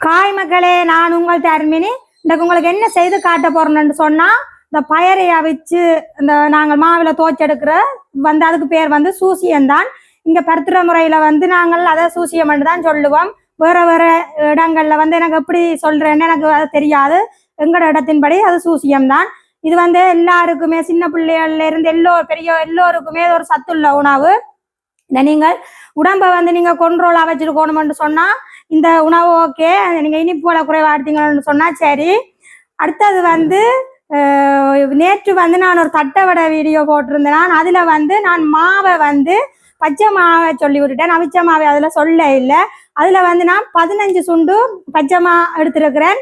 காய் மக்களே நான் உங்கள் தர்மினி இந்த உங்களுக்கு என்ன செய்து காட்ட போறேன்னு சொன்னா இந்த பயரை அவிச்சு இந்த நாங்கள் மாவில தோச்செடுக்கிற வந்து அதுக்கு பேர் வந்து சூசியம் தான் இங்க பருத்துற முறையில வந்து நாங்கள் அதை சூசியம் தான் சொல்லுவோம். வேற வேற இடங்கள்ல வந்து எனக்கு எப்படி சொல்றேன்னு எனக்கு அது தெரியாது. எங்களோட இடத்தின்படி அது சூசியம் தான் இது வந்து எல்லாருக்குமே சின்ன பிள்ளைகள்ல இருந்து எல்லோ பெரிய எல்லோருக்குமே ஒரு சத்துள்ள உணவு. இதை நீங்கள் உடம்பை வந்து நீங்க கொண்ட்ரோலா வச்சிருக்கணும்னு சொன்னா இந்த உணவு ஓகே நீங்க இனிப்புகளை குறைவா எடுத்தீங்கன்னு சொன்னா சரி. அடுத்தது வந்து நேற்று வந்து நான் ஒரு தட்டை வடை வீடியோ போட்டிருந்தேன். நான் அதுல வந்து நான் மாவை வந்து பச்சை மாவை சொல்லி விட்டுட்டேன் அவிச்ச மாவை அதுல சொல்ல இல்லை. அதுல வந்து நான் பதினஞ்சு சுண்டு பச்சை மா எடுத்திருக்கிறேன்.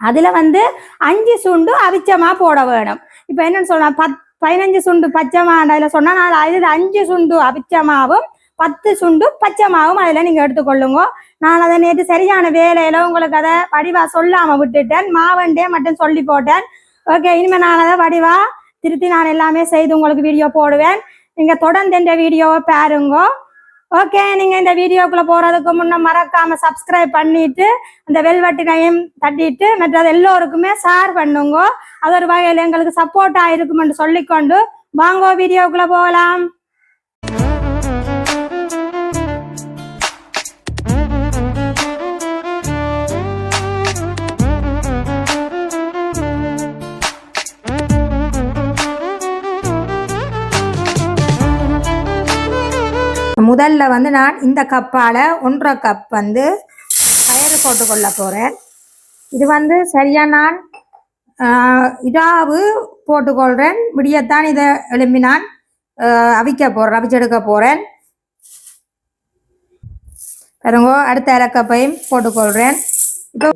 அதுல வந்து அஞ்சு சுண்டு அவிச்சமா போட வேணும். இப்போ என்னன்னு சொல்லலாம் பத் பதினஞ்சு சுண்டு பச்சை அதில் சொன்னால் நான் அதில் அஞ்சு சுண்டு அவிச்ச மாவும் பத்து சுண்டு பச்சை மாவும் அதில் நீங்கள் எடுத்துக்கொள்ளுங்க. நான் அதை நேற்று சரியான வேலையில் உங்களுக்கு அதை வடிவா சொல்லாமல் விட்டுட்டேன். மாவண்டே மட்டும் சொல்லி போட்டேன். ஓகே இனிமேல் நான் அதை வடிவா திருத்தி நான் எல்லாமே செய்து உங்களுக்கு வீடியோ போடுவேன். நீங்கள் தொடர்ந்து இந்த வீடியோவை பாருங்க. ஓகே நீங்க இந்த வீடியோக்குள்ள போறதுக்கு முன்ன மறக்காம சப்ஸ்கிரைப் பண்ணிட்டு அந்த வெல்வெட்டினையும் தட்டிட்டு மற்றது எல்லோருக்குமே ஷேர் பண்ணுங்க. அது ஒரு வகையில் எங்களுக்கு சப்போர்ட் இருக்குமென்று சொல்லிக்கொண்டு வாங்கோ வீடியோக்குள்ள போகலாம். முதல்ல வந்து நான் இந்த கப்பால ஒன்றரை கப் வந்து பயறு போட்டுக்கொள்ள போறேன். இது வந்து சரியா நான் ஆஹ், இடாவு போட்டுக்கொள்றேன். விடியத்தான் இதை எழும்பி நான் அவிக்க போறேன் அவிச்செடுக்க போறேன். பாருங்கோ அடுத்த இறக்கப்பையும் போட்டுக்கொள்கிறேன் இப்போ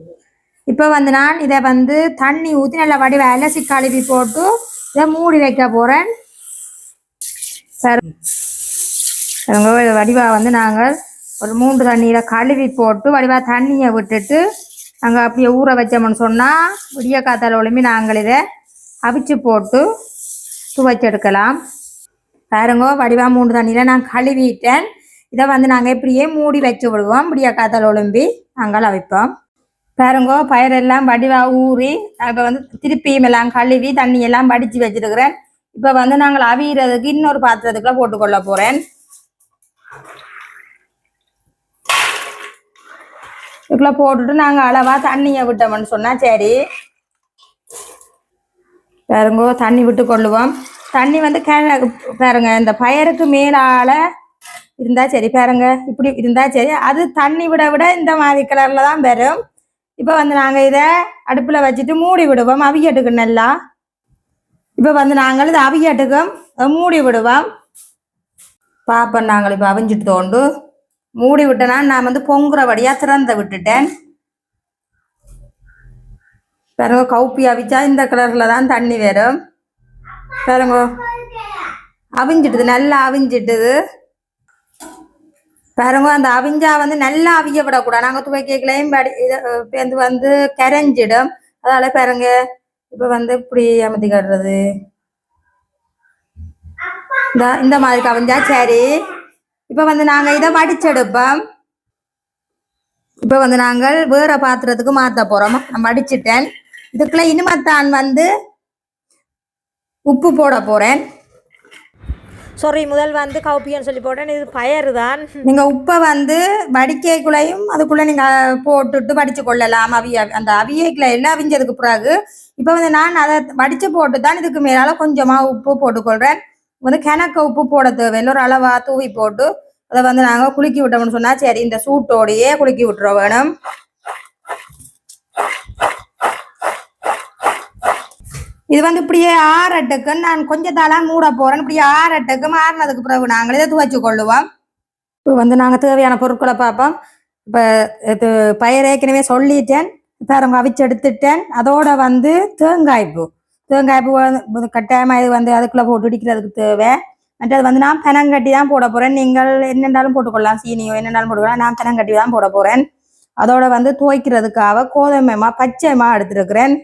இப்போ வந்து நான் இதை வந்து தண்ணி ஊற்றி நல்லா வடிவ அலசி கழுவி போட்டு இதை மூடி வைக்க போறேன். சரி. வடிவா வந்து நாங்கள் ஒரு மூன்று தண்ணியில் கழுவி போட்டு வடிவா தண்ணியை விட்டுட்டு நாங்கள் அப்படியே ஊற வச்சோம்னு சொன்னால் விடிய காத்தால் ஒளிமி நாங்கள் இதை அவிச்சு போட்டு துவைச்செடுக்கலாம் பாருங்க வடிவா மூன்று தண்ணியில் நான் கழுவிட்டேன். இதை வந்து நாங்கள் இப்படியே மூடி வச்சு விடுவோம். விடிய காத்தால் ஒளிம்பி நாங்கள் அவிப்போம். பாருங்கோ பயிரெல்லாம் வடிவா ஊறி இப்போ வந்து திருப்பியும் எல்லாம் கழுவி தண்ணியெல்லாம் வடித்து வச்சிருக்கிறேன். இப்போ வந்து நாங்கள் அவியறதுக்கு இன்னொரு பாத்திரத்துக்குள்ளே போட்டுக்கொள்ள போகிறேன் இதுக்குள்ள போட்டுட்டு நாங்க அளவா தண்ணியை விட்டோம்னு சொன்னா சரி. பாருங்க தண்ணி விட்டு கொள்ளுவோம் தண்ணி வந்து கிண பாருங்க இந்த பயருக்கு மேலால இருந்தா சரி பாருங்க இப்படி இருந்தா சரி. அது தண்ணி விட விட இந்த மாதிரி கலர்ல தான் வரும். இப்போ வந்து நாங்க இதை அடுப்புல வச்சுட்டு மூடி விடுவோம் அவியட்டுக்கு நல்லா. இப்போ வந்து நாங்கள் இதை அவியட்டுக்கும் மூடி விடுவோம். பாப்போம் நாங்கள் இப்போ அவிஞ்சிட்டு தோண்டு. மூடி விட்டனா நான் வந்து பொங்குறபடியா திறந்த விட்டுட்டேன். பாருங்க கவுப்பி அவிச்சா இந்த கலரில் தான் தண்ணி வரும். பாருங்க அவிஞ்சிட்டுது நல்லா அவிஞ்சிட்டுது. பாருங்க அந்த அவிஞ்சா வந்து நல்லா அவிய விடக்கூடாது. நாங்கள் துவைக்கலையும் படி இது வந்து கரைஞ்சிடும். அதால பாருங்க இப்போ வந்து இப்படி அமைதி கட்டுறது. இந்த இந்த மாதிரி கவிஞ்சா சரி இப்போ வந்து நாங்கள் இதை வடிச்செடுப்போம் இப்போ வந்து நாங்கள் வேற பாத்திரத்துக்கு மாற்ற போகிறோம் நான் வடிச்சிட்டேன் இதுக்குள்ள இனிமத்தான் வந்து உப்பு போட போகிறேன் சாரி முதல் வந்து கவுப்பியன்னு சொல்லி போட்டேன் இது பயறு தான் நீங்கள் உப்பை வந்து வடிக்கைக்குள்ளையும் அதுக்குள்ளே நீங்கள் போட்டுட்டு வடிச்சு கொள்ளலாம் அவிய அந்த அவியக்குள்ள எல்லாம் அவிஞ்சதுக்கு பிறகு இப்போ வந்து நான் அதை வடிச்சு போட்டு தான் இதுக்கு மேலால கொஞ்சமாக உப்பு போட்டுக்கொள்கிறேன் வந்து கிணக்க உப்பு போட தேவையில்லை ஒரு அளவா தூவி போட்டு அதை வந்து நாங்கள் குலுக்கி விட்டோம்னு சொன்னால் சரி இந்த சூட்டோடையே குலுக்கி விட்டுற வேணும். இது வந்து இப்படியே ஆறட்டுக்கு நான் கொஞ்சம் தாளா மூட போறேன். இப்படியே ஆறட்டுக்கு மாறினதுக்கு பிறகு நாங்களே இதை துவைச்சு கொள்ளுவோம். இப்போ வந்து நாங்கள் தேவையான பொருட்களை பார்ப்போம். இப்போ இது பயிர் ஏற்கனவே சொல்லிட்டேன். பாருங்க அவிச்சு எடுத்துட்டேன். அதோட வந்து தேங்காய் பூ. தேங்காய் பூ கட்டாயமாக இது வந்து அதுக்குள்ளே போட்டு இடிக்கிறதுக்கு தேவை. மற்றது வந்து நான் பெனங்கட்டி தான் போட போகிறேன் நீங்கள் என்னென்னாலும் போட்டுக்கொள்ளலாம் சீனியோ என்னென்னாலும் போட்டுக்கலாம் நான் பெனங்கட்டி தான் போட போகிறேன் அதோட வந்து துவைக்கிறதுக்காக கோதுமை மா பச்சை மா எடுத்துருக்கிறேன்.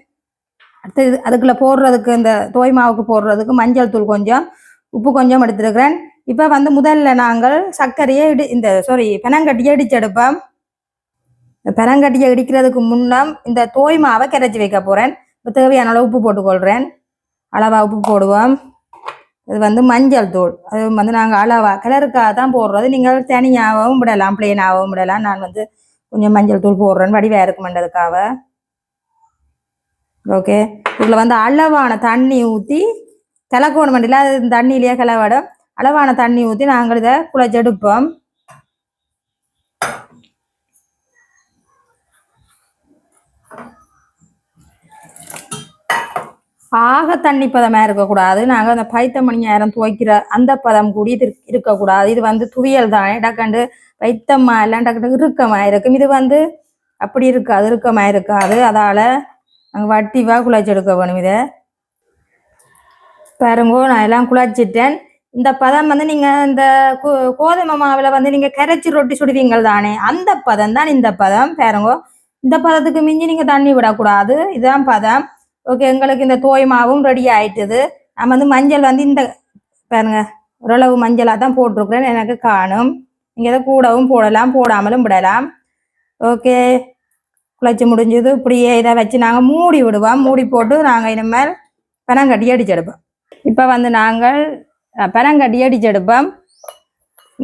அடுத்தது அதுக்குள்ளே போடுறதுக்கு இந்த தோய் மாவுக்கு போடுறதுக்கு மஞ்சள் தூள் கொஞ்சம் உப்பு கொஞ்சம் எடுத்துருக்கிறேன். இப்போ வந்து முதல்ல நாங்கள் சர்க்கரையை இடி இந்த சாரி பெனங்கட்டியை இடிச்செடுப்போம். இந்த பெரங்கட்டியை இடிக்கிறதுக்கு முன்னம் இந்த தோய் மாவை கரைச்சி வைக்க போகிறேன் இப்போ தேவையான அளவு உப்பு போட்டுக்கொள்கிறேன் அளவாக உப்பு போடுவோம். இது வந்து மஞ்சள் தூள். அது வந்து நாங்கள் அளவாக கலருக்காக தான் போடுறது. நீங்கள் தனியாகவும் விடலாம் பிளேனாகவும் விடலாம். நான் வந்து கொஞ்சம் மஞ்சள் தூள் போடுறேன். வடிவாக இருக்குமென்றதுக்காக. ஓகே இதில் வந்து அளவான தண்ணி ஊற்றி கிளக்கோணம் வண்டியில் அது தண்ணியிலேயே கிளவிடும் அளவான தண்ணி ஊற்றி நாங்கள் இதை குழச்செடுப்போம் ஆக தண்ணி பதமாக இருக்கக்கூடாது. நாங்கள் அந்த பைத்தமணி நேரம் துவைக்கிற அந்த பதம் கூடி இது இருக்கக்கூடாது. இது வந்து துவியல் தானே. டக்கண்டு பைத்தம்மா எல்லாம் டக்கு இறுக்கமாக இருக்கும். இது வந்து அப்படி இருக்காது இறுக்கமாக இருக்காது. அதால் நாங்கள் வட்டிவாக குழச்செடுக்க வேணும் இதை. பாருங்கோ நான் எல்லாம் குழச்சிட்டேன் இந்த பதம் வந்து நீங்கள் இந்த கோ- கோதுமை மாவில் வந்து நீங்கள் கரைச்சி ரொட்டி சுடுவீங்கள் தானே. அந்த பதம் தான் இந்த பதம். பாருங்கோ இந்த பதத்துக்கு மிஞ்சி நீங்கள் தண்ணி விடக்கூடாது. இதுதான் பதம். ஓகே எங்களுக்கு இந்த தோய் மாவும் ரெடி ஆயிட்டுது. நம்ம வந்து மஞ்சள் வந்து இந்த பாருங்க ஓரளவு மஞ்சளாக தான் போட்டிருக்கிறேன். எனக்கு காணும். நீங்கள் இதை கூடவும் போடலாம் போடாமலும் விடலாம். ஓகே குழச்சி முடிஞ்சது. இப்படியே இதை வச்சு நாங்கள் மூடி விடுவோம். மூடி போட்டு நாங்கள் இனிமேல் பெனங்கட்டி அடிச்செடுப்போம். இப்போ வந்து நாங்கள் பெனங்கட்டி அடிச்செடுப்போம்.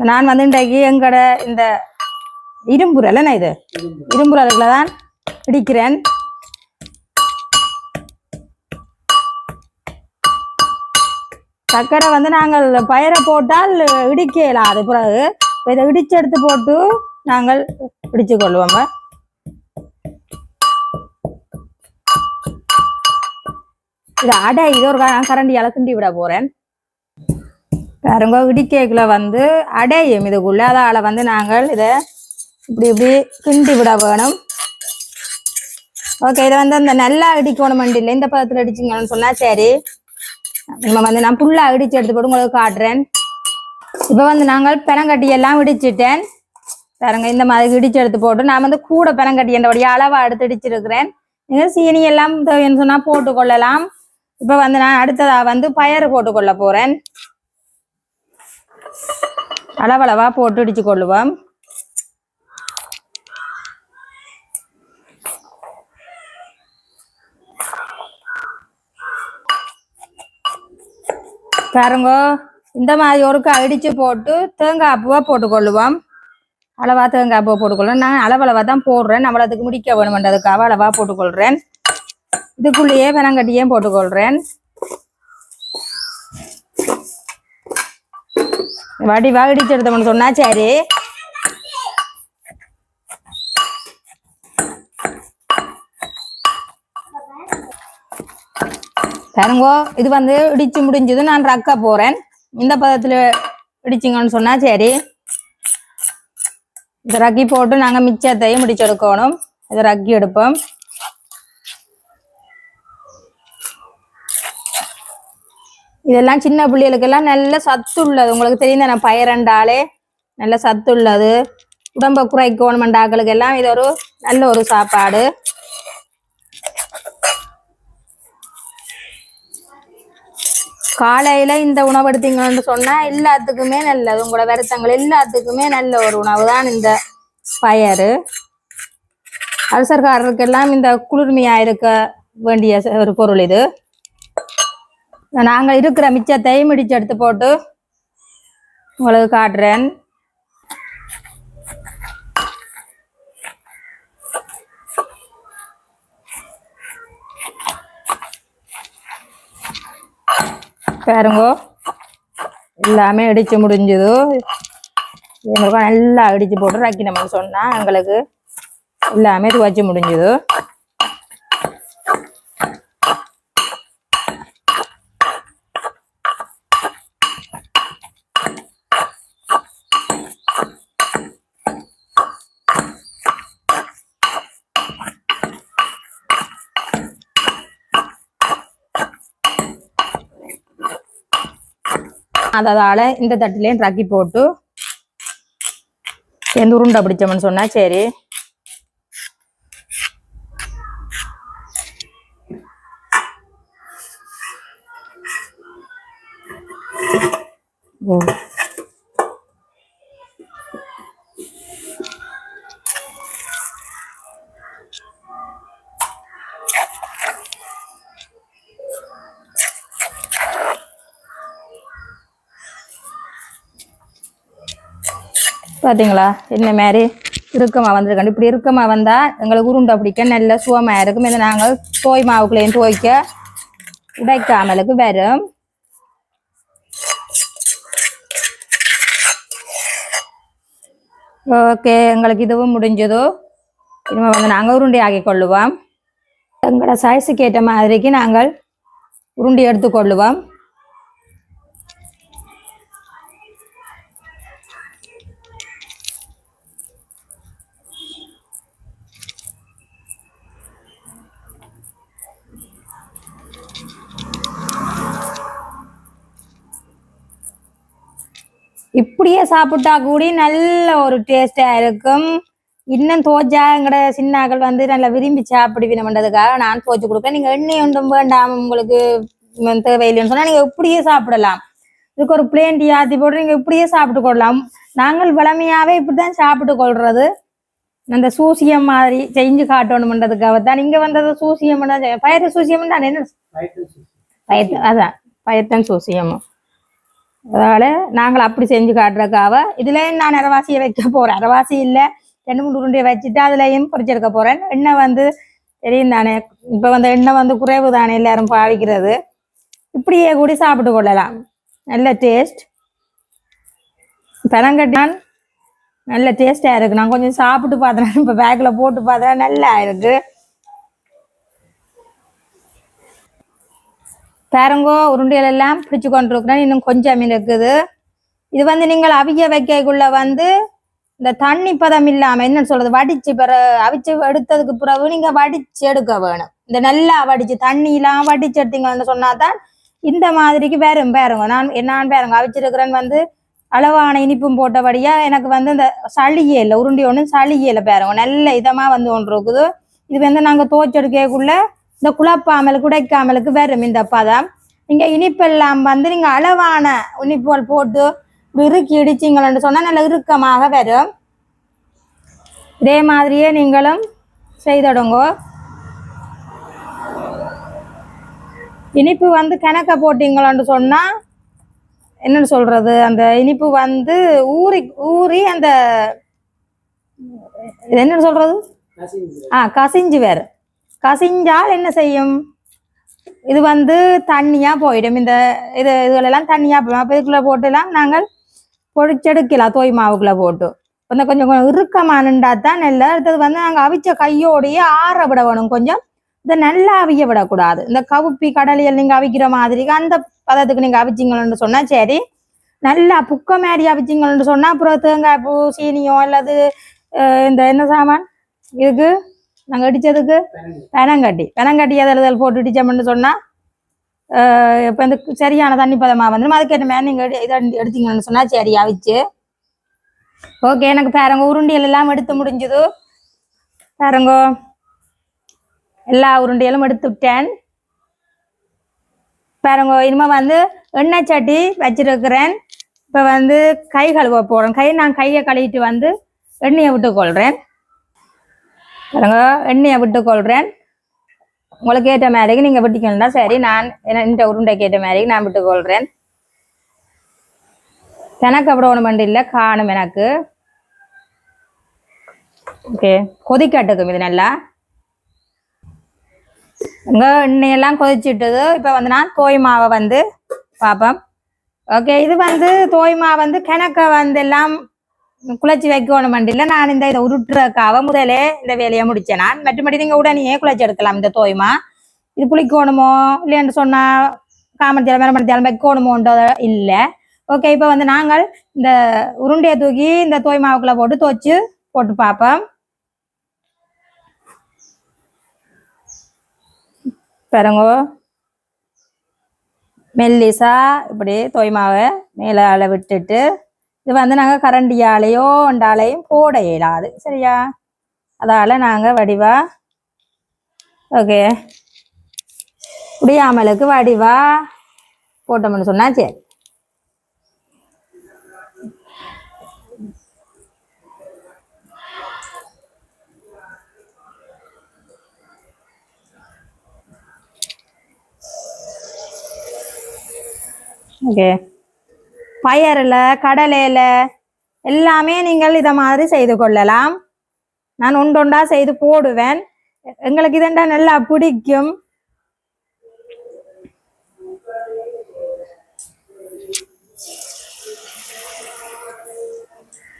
நான் வந்து இன்றைக்கு எங்களோட இந்த இரும்புரல் என்ன இது? இரும்புரல்களை தான் இடிக்கிறேன். சர்க்கரை வந்து நாங்கள் பயிரை போட்டால் இடிக்கலாம் அது பிறகு இதை இடிச்செடுத்து போட்டு நாங்கள் இடிச்சு கொள்வோம் இது அடை இது ஒரு க- கரண்டியால கிண்டி விட போறேன். பாருங்க இடிக்கேக்குள்ள வந்து அடையும் இதுக்குள்ள. அதால் வந்து நாங்கள் இதை இப்படி இப்படி கிண்டி விட வேணும். ஓகே இதை வந்து அந்த நல்லா இடிக்கணும் இல்லை. இந்த பதத்தில் அடிச்சிங்கன்னு சொன்னா சரி. நம்ம வந்து நான் புல்லா இடிச்சு எடுத்து போட்டு உங்களுக்கு காட்டுறேன். இப்போ வந்து நாங்கள் பெனங்கட்டி எல்லாம் இடிச்சிட்டேன். பாருங்க இந்த மாதிரி இடிச்சு எடுத்து போட்டு நான் வந்து கூட பெனங்கட்டி என்னுடைய அளவா எடுத்து இடிச்சிருக்கிறேன். நீங்கள் சீனி எல்லாம் தேவைன்னு சொன்னா போட்டுக்கொள்ளலாம் இப்போ வந்து நான் அடுத்ததா வந்து பயறு போட்டுக்கொள்ள போறேன். அளவளவா போட்டு இடிச்சு கொள்ளுவோம். பாருங்க இந்த மாதிரி ஒருக்கா அடித்து போட்டு தேங்காய் பூவை போட்டுக்கொள்ளுவோம். அளவா தேங்காய் பூவை போட்டுக்கொள்ளும் நான் அளவளவா தான் போடுறேன். நம்மளதுக்கு முடிக்க வேணுமென்றதுக்காக அளவா போட்டுக்கொள்றேன். இதுக்குள்ளேயே வெனங்கட்டியும் போட்டுக்கொள்றேன். வடிவா இடிச்சு எடுத்தோம்னு சொன்னா சரி பாருங்கோ இது வந்து இடிச்சு முடிஞ்சது. நான் ரக்க போறேன். இந்த பதத்துல இடிச்சிங்கன்னு சொன்னா சரி. இந்த ரக்கி போட்டு நாங்க மிச்சத்தையும் முடிச்செடுக்கணும் இது ரக்கி எடுப்போம். இதெல்லாம் சின்ன பிள்ளைகளுக்கெல்லாம் நல்ல சத்து உள்ளது. உங்களுக்கு தெரியும் நான் பயிரண்டாலே நல்ல சத்து உள்ளது. உடம்ப குறைக்கணும் ஆக்களுக்கு எல்லாம் இது ஒரு நல்ல ஒரு சாப்பாடு. காலையில இந்த உணவு எடுத்தீங்கன்னு சொன்னா எல்லாத்துக்குமே நல்லது. உங்களோட வருத்தங்கள் எல்லாத்துக்குமே நல்ல ஒரு உணவு தான் இந்த பயறு. அல்சர்காரருக்கெல்லாம் இந்த குளிர்மையா இருக்க வேண்டிய ஒரு பொருள் இது. நாங்கள் இருக்கிற மிச்சத்தை இடிச்சு எடுத்து போட்டு உங்களுக்கு காட்டுறேன். பாருங்கோ. எல்லாமே இடிச்சு முடிஞ்சது. எங்களுக்கு நல்லா இடிச்சு போட்டு ரக்கி ரக்கினோம்னு சொன்னா எங்களுக்கு எல்லாமே துவச்சி முடிஞ்சது. அதனால இந்த தட்டுலையும் ரக்கி போட்டு சேர்ந்து உருண்டை பிடிச்சோம்னு சொன்னா சரி. பார்த்தீங்களா என்ன மாதிரி இறுக்கமாக வந்திருக்காண்டு இப்படி இறுக்கமாக வந்தால் எங்களுக்கு உருண்டை பிடிக்க நல்ல சுவமாக இருக்கும். இதை நாங்கள் தோய் மாவுக்குள்ளேயும் துவைக்க உடைக்காமலுக்கு வரும். ஓகே எங்களுக்கு இதுவும் முடிஞ்சதோ? இனிமேல் வந்து நாங்கள் உருண்டை ஆக்கி கொள்ளுவோம். எங்களோட சைஸுக்கு ஏற்ற மாதிரிக்கு நாங்கள் உருண்டை எடுத்துக்கொள்ளுவோம் இப்படியே சாப்பிட்டா கூடி நல்ல ஒரு டேஸ்டா இருக்கும். இன்னும் தோஜா எங்கட சின்னாக்கள் வந்து நல்லா விரும்பி சாப்பிடுவினன்றதுக்காக நான் தோச்சு கொடுப்பேன் நீங்க எண்ணெய் ஒன்றும் வேண்டாம் உங்களுக்கு தேவையில்லைன்னு சொன்னா நீங்க இப்படியே சாப்பிடலாம். இதுக்கு ஒரு பிளேன் டீ ஆத்தி போட்டு நீங்க இப்படியே சாப்பிட்டு கொள்ளலாம். நாங்கள் வளமையாவே இப்படிதான் சாப்பிட்டு கொள்றது. அந்த சூசியம் மாதிரி செஞ்சு காட்டணும்ன்றதுக்காக தான். இங்க வந்தது சூசியம் பயிர் சூசியம் தான் என்ன பயத்த அதான் பயத்தன் சூசியமும். அதனால நாங்கள் அப்படி செஞ்சு காட்டுறக்காவ இதுலேயும் நான் அரைவாசியை வைக்க போறேன். அரைவாசி இல்ல ரெண்டு மூணு உருண்டையை வச்சுட்டு அதுலயும் பொரிச்செடுக்க போறேன். எண்ணெய் வந்து தெரியும் தானே? இப்ப வந்து எண்ணெய் வந்து குறைவு தானே எல்லாரும் பாவிக்கிறது. இப்படியே கூடி சாப்பிட்டு கொள்ளலாம். நல்ல டேஸ்ட் பனங்கட்டான் நல்ல டேஸ்டா இருக்கு. நான் கொஞ்சம் சாப்பிட்டு பார்த்தேன் இப்ப பேக்ல போட்டு பார்த்தேன் நல்லா இருக்கு பாருங்கோ உருண்டைகள் எல்லாம் பிடிச்சு கொண்டிருக்கிறேன். இன்னும் கொஞ்சம் இருக்குது. இது வந்து நீங்கள் அவிய வைக்கக்குள்ள வந்து இந்த தண்ணி பதம் இல்லாம என்ன சொல்றது? வடிச்சு பிற அவிச்சு எடுத்ததுக்கு பிறகு நீங்க வடிச்சு எடுக்க வேணும். இந்த நல்லா வடிச்சு தண்ணி எல்லாம் வடிச்சு எடுத்தீங்கன்னு சொன்னாதான் இந்த மாதிரிக்கு வேறும் பாருங்க. நான் நான் பாருங்க அவிச்சிருக்கிறேன் வந்து அளவான இனிப்பும் போட்டபடியா எனக்கு வந்து இந்த சளியே இல்லை உருண்டி ஒன்று சளியே இல்லை பாருங்க. நல்ல இதமா வந்து ஒன்று இருக்குது இது வந்து நாங்க தோச்செடுக்கக்குள்ள இந்த குழப்பாமல் குடைக்காமலுக்கு வரும் இந்த பதம். நீங்க இனிப்பெல்லாம் வந்து நீங்க அளவான இனிப்புகள் போட்டு இப்படி இறுக்கி இடிச்சிங்கன்னு சொன்னா நல்ல இறுக்கமாக வரும். இதே மாதிரியே நீங்களும் செய்தொடுங்கோ இனிப்பு வந்து கணக்க போட்டீங்களன்னு சொன்னா என்னன்னு சொல்றது? அந்த இனிப்பு வந்து ஊறி ஊறி அந்த இது என்னன்னு சொல்றது? ஆ கசிஞ்சு வேறு கசிஞ்சால் என்ன செய்யும்? இது வந்து தண்ணியா போயிடும். இந்த இது இதுகளெல்லாம் தண்ணியா போயிடும். அப்போ இதுக்குள்ள போட்டுலாம் நாங்கள் பொடிச்செடுக்கலாம் தோய் மாவுக்குள்ள போட்டு. கொஞ்சம் கொஞ்சம் கொஞ்சம் இறுக்கமானுண்டா தான் நெல்லை. அடுத்தது வந்து நாங்கள் அவிச்ச கையோடையே ஆற விட வேணும் கொஞ்சம். இதை நல்லா அவிய விடக்கூடாது. இந்த கவுப்பி கடலையில் நீங்கள் அவிக்கிற மாதிரி அந்த பதத்துக்கு நீங்கள் அவிச்சிங்கன்னு சொன்னால் சரி. நல்லா புக்க மாதிரி அவிச்சிங்கன்னு சொன்னால் அப்புறம் தேங்காய் பூ சீனியோ அல்லது இந்த என்ன சாமான்? இதுக்கு நாங்கள் அடித்ததுக்கு பெனங்கட்டி. பெனங்காட்டி அதில் இதில் போட்டு இடிச்சோம்னு சொன்னால் இப்போ இந்த சரியான தண்ணி பதமாக வந்துடும் அதுக்கேற்ற மாதிரி நீங்கள் இதை எடுத்தீங்கன்னு சொன்னால் சரி அவிச்சு. ஓகே எனக்கு பேரங்க உருண்டியல் எல்லாம் எடுத்து முடிஞ்சது. பேரங்கோ. எல்லா உருண்டியலும் எடுத்து விட்டேன். பாருங்க இனிமே வந்து எண்ணெய் சட்டி வச்சிருக்கிறேன். இப்போ வந்து கை கழுவ போடுறேன் கை நான் கையை கழுவிட்டு வந்து எண்ணெயை விட்டுக்கொள்றேன். பாருங்க எண்ணெயை விட்டுக்கொள்கிறேன் உங்களுக்கு ஏற்ற மாதிரிக்கு நீங்கள் விட்டுக்கணும்னா சரி நான் இந்த உருண்டைக்கு ஏற்ற மாதிரிக்கு நான் விட்டுக்கொள்கிறேன் எனக்கு அப்படி ஒன்று இல்லை காணும் எனக்கு. ஓகே கொதிக்கட்டுக்கும் இது நல்லா. இங்க எண்ணெயெல்லாம் கொதிச்சுட்டது. இப்போ வந்து நான் தோய் மாவை வந்து பார்ப்போம் ஓகே இது வந்து தோய் மாவு வந்து கிணக்க வந்து எல்லாம் குழச்சி வைக்கணும் மண்டியில். நான் இந்த இதை உருட்டுறக்காக முதலே இந்த வேலையை முடிச்சேன். நான் மற்றபடி நீங்கள் உடனே குழச்சி எடுக்கலாம் இந்த தோய்மா. இது புளிக்கணுமோ? இல்லைன்னு சொன்னா காமத்தியாலம் மேலமத்தியாலம் வைக்கணுமோன்றது இல்லை. ஓகே இப்போ வந்து நாங்கள் இந்த உருண்டையை தூக்கி இந்த தோய் மாவுக்குள்ள போட்டு துவச்சு போட்டு பார்ப்போம். பாருங்கோ. மெல்லிசா இப்படி தோய் மாவை மேலே விட்டுட்டு இது வந்து நாங்கள் கரண்டியாலேயோ ஒண்டாலையும் போட இயலாது. சரியா? அதால நாங்கள் வடிவா ஓகே. முடியாமலுக்கு வடிவா போட்டோம்னு சொன்னா சரி ஓகே. பயரில் கடலையில் எல்லாமே நீங்கள் இதை மாதிரி செய்து கொள்ளலாம். நான் ஒன்றொண்டா செய்து போடுவேன். எங்களுக்கு இதெண்டா நல்லா பிடிக்கும்.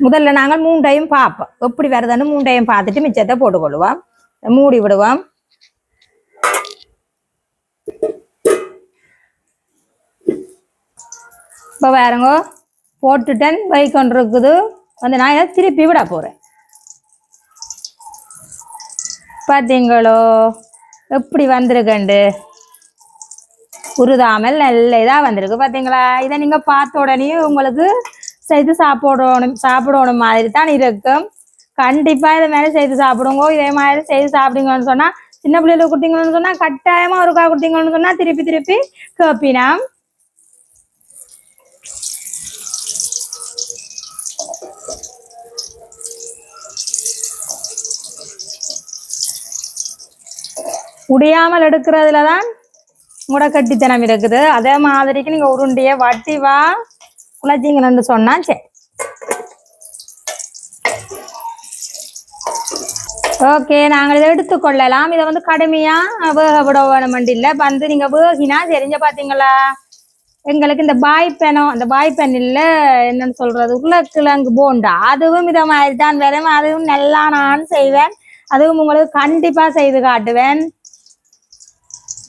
முதல்ல நாங்கள் மூண்டையும் பார்ப்போம் எப்படி வருதுன்னு மூண்டையும் பார்த்துட்டு மிச்சத்தை போட்டுக்கொள்ளுவோம் மூடி விடுவோம். இப்போ வேறங்கோ போட்டுட்டேன் வைக்கொண்டு இருக்குது வந்து நான் இதை திருப்பி விட போகிறேன் பார்த்தீங்களோ எப்படி வந்திருக்கண்டு? உருதாமல் நல்ல இதாக வந்திருக்கு பார்த்தீங்களா இதை நீங்கள் பார்த்த உடனே உங்களுக்கு செய்து சாப்பிடணும் சாப்பிடணும் மாதிரி தான் இருக்கும். கண்டிப்பாக இதை மாதிரி செய்து சாப்பிடுங்க. இதே மாதிரி செய்து சாப்பிடுங்கன்னு சொன்னால் சின்ன பிள்ளைகளுக்கு கொடுத்தீங்கன்னு சொன்னால் கட்டாயமாக ஒருக்கா கொடுத்தீங்கன்னு சொன்னால் திருப்பி திருப்பி கேப்பினா முடியாமல் எடுக்கிறதுல தான் முடக்கட்டித்தனம் இருக்குது. அதே மாதிரிக்கு நீங்க உருண்டைய வட்டிவா குழச்சிங்கன்னு சொன்னா சரி ஓகே நாங்கள் இதை எடுத்துக்கொள்ளலாம் இதை வந்து கடுமையா வேக விட வேணுமெண்டு இல்லை. வந்து நீங்க வேகினா தெரிஞ்ச பாத்தீங்களா எங்களுக்கு இந்த பாய் பெனோ அந்த பாய் பெண்ணில் என்னன்னு சொல்றது? உருளைக்கிழங்கு போண்டா. அதுவும் இதை மாதிரி தான் வரும் அதுவும் நல்லா நான் செய்வேன். அதுவும் உங்களுக்கு கண்டிப்பா செய்து காட்டுவேன்.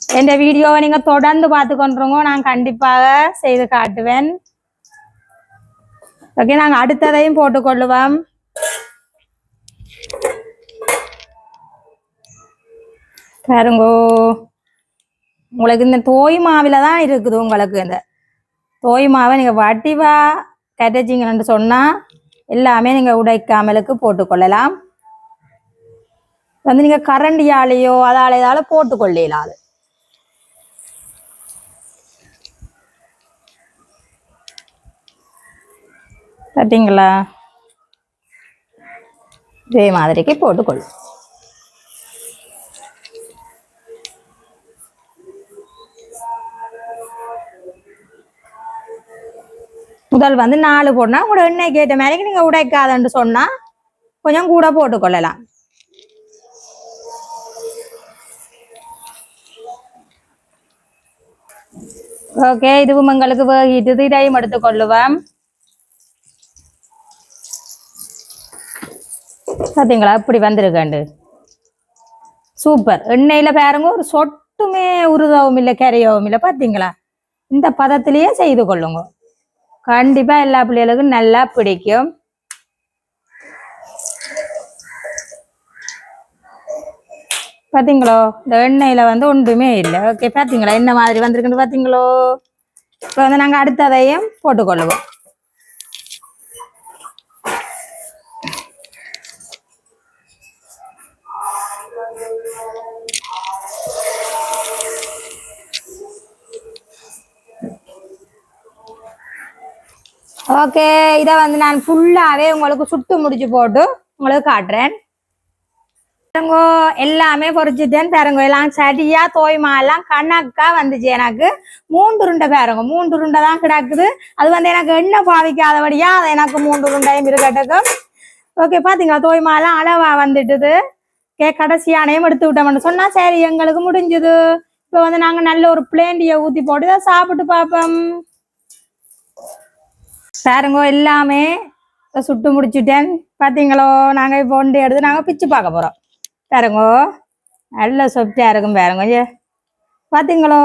எந்த வீடியோவை நீங்க தொடர்ந்து பார்த்து கொண்டுருங்க நான் கண்டிப்பாக செய்து காட்டுவேன். ஓகே நாங்கள் அடுத்ததையும் போட்டுக்கொள்ளுவோம் பாருங்கோ. உங்களுக்கு இந்த தோய் மாவில தான் இருக்குது உங்களுக்கு இந்த தோய் மாவை. நீங்க வட்டிவா கரைச்சிங்கன்னு சொன்னா எல்லாமே நீங்க உடைக்காமலுக்கு போட்டுக்கொள்ளலாம் வந்து நீங்க கரண்டியாலேயோ அதால இதால போட்டுக்கொள்ளலாம் அது பார்த்தீங்களா இதே மாதிரிக்கு போட்டுக்கொள்ளும் முதல் வந்து நாலு போடணும். கூட எண்ணெய் கேட்ட மாதிரி நீங்க உடைக்காதன்னு சொன்னா கொஞ்சம் கூட போட்டுக்கொள்ளலாம். ஓகே இதுவும் உங்களுக்கு வேகிட்டு இதையும் எடுத்துக்கொள்ளுவேன் பார்த்தீங்களா இப்படி வந்திருக்காண்டு? சூப்பர். எண்ணெயில பாருங்க ஒரு சொட்டுமே உருதவும் இல்லை கரையவும் இல்லை பார்த்தீங்களா இந்த பதத்திலேயே செய்து கொள்ளுங்க. கண்டிப்பா எல்லா பிள்ளைகளுக்கும் நல்லா பிடிக்கும். பாத்தீங்களோ? இந்த எண்ணெயில வந்து ஒன்றுமே இல்லை. ஓகே பாத்தீங்களா? என்ன மாதிரி வந்திருக்குன்னு பாத்தீங்களோ? இப்போ வந்து நாங்க அடுத்ததையும் போட்டுக்கொள்ளுவோம். ஓகே இதை வந்து நான் ஃபுல்லாவே உங்களுக்கு சுட்டு முடிச்சு போட்டு உங்களுக்கு காட்டுறேன். பாருங்கோ எல்லாமே பொரிச்சிட்டேன் பாருங்க எல்லாம் சரியா தோய்மா எல்லாம் கணக்கா வந்துச்சு எனக்கு. மூன்று உருண்டை பாருங்க மூன்று உருண்டை தான் கிடக்குது. அது வந்து எனக்கு எண்ணெய் பாவிக்காதபடியா அது எனக்கு மூன்று உருண்டையும் இருக்கட்டுக்கும் ஓகே பாத்தீங்களா? தோய்மா எல்லாம் அளவா வந்துட்டுது. கே கடைசியானையும் எடுத்து விட்டோம்னு சொன்னா சரி எங்களுக்கு முடிஞ்சுது. இப்போ வந்து நாங்க நல்ல ஒரு பிளேண்டிய ஊத்தி போட்டு சாப்பிட்டு பார்ப்போம். பாருங்க எல்லாமே சுட்டு முடிச்சுட்டேன். பார்த்தீங்களோ நாங்கள் இப்போ ஒண்டி எடுத்து நாங்கள் பிச்சு பார்க்க போகிறோம் பாருங்க நல்ல சொப்டியாக இருக்கும் பாருங்க ஏ பார்த்தீங்களோ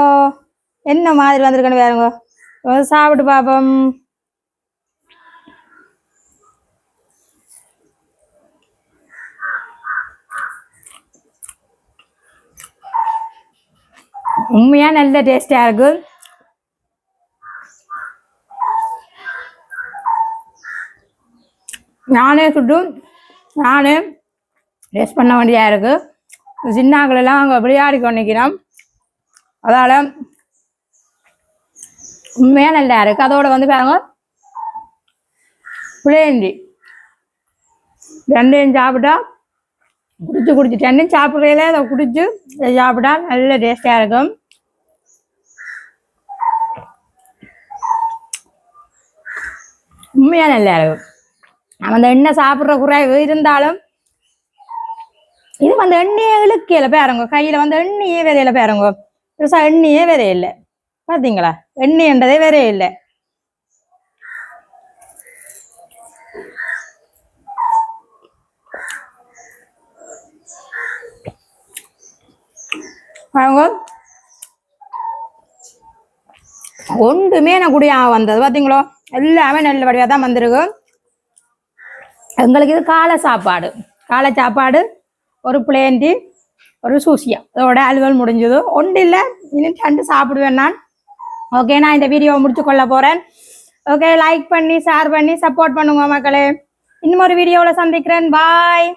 என்ன மாதிரி வந்திருக்குன்னு பாருங்க. சாப்பிட்டு பார்ப்போம். உண்மையாக நல்ல டேஸ்டாக இருக்கும் நானே சுட்டு நானே டேஸ்ட் பண்ண வேண்டியதாக இருக்கு. சின்னாக்களெல்லாம் அங்கே விளையாடி கொண்டிருக்கிறோம் அதால் உண்மையாக நல்லா இருக்கு. அதோட வந்து பாருங்க. புளியஞ்சி ரெண்டையும் சாப்பிட்டா குடிச்சு குடிச்சு. ரெண்டையும் சாப்பிட்றதுல அதை குடிச்சு சாப்பிட்டா நல்ல டேஸ்டாக இருக்கும். உண்மையாக நல்லா இருக்கும் அந்த எண்ணெய் சாப்பிட்ற குறைவு இருந்தாலும் இது வந்து எண்ணெயை இழுக்கையில பேருங்க. கையில வந்து எண்ணெயே விதையில பேருங்க. பெருசா எண்ணெயே விதையில்லை. பாத்தீங்களா? எண்ணெய்ன்றதே வேற இல்லை அவங்க ஒன்றுமே நான் குடியாக வந்தது. பார்த்தீங்களோ எல்லாமே நல்லபடியாக தான் வந்திருக்கு. எங்களுக்கு இது காலை சாப்பாடு. காலை சாப்பாடு ஒரு பிளேண்டி ஒரு சூசியா. இதோட அலுவல் முடிஞ்சது. ஒன்று இல்லை இன்னும் ரெண்டு சாப்பிடுவேன் நான். ஓகே நான் இந்த வீடியோவை முடிச்சு கொள்ள போகிறேன் ஓகே லைக் பண்ணி ஷேர் பண்ணி சப்போர்ட் பண்ணுங்க மக்களே. இன்னும் ஒரு வீடியோவில் சந்திக்கிறேன். பாய்